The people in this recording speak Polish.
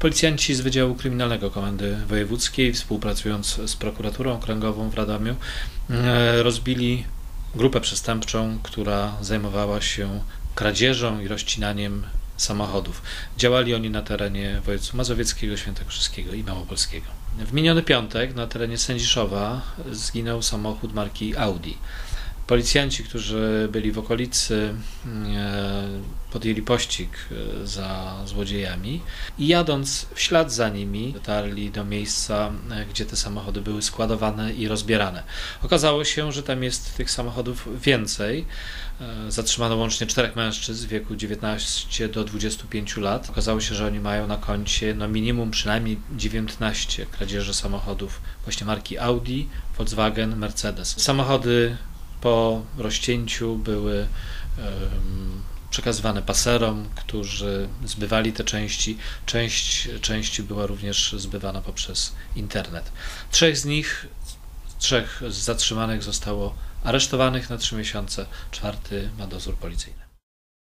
Policjanci z Wydziału Kryminalnego Komendy Wojewódzkiej, współpracując z prokuraturą okręgową w Radomiu, e, rozbili grupę przestępczą, która zajmowała się kradzieżą i rozcinaniem samochodów. Działali oni na terenie województw mazowieckiego, świętokrzyskiego i małopolskiego. W miniony piątek na terenie Sędziszowa zginął samochód marki Audi. Policjanci, którzy byli w okolicy, e, podjęli pościg e, za złodziejami i jadąc w ślad za nimi, dotarli do miejsca, e, gdzie te samochody były składowane i rozbierane. Okazało się, że tam jest tych samochodów więcej. Zatrzymano łącznie czterech mężczyzn w wieku 19 do 25 lat. Okazało się, że oni mają na koncie no minimum przynajmniej 19 kradzieży samochodów właśnie marki Audi, Volkswagen, Mercedes. Samochody po rozcięciu były przekazywane paserom, którzy zbywali te części. Część części była również zbywana poprzez internet. Trzech z nich, trzech z zatrzymanych zostało aresztowanych na trzy miesiące, czwarty ma dozór policyjny.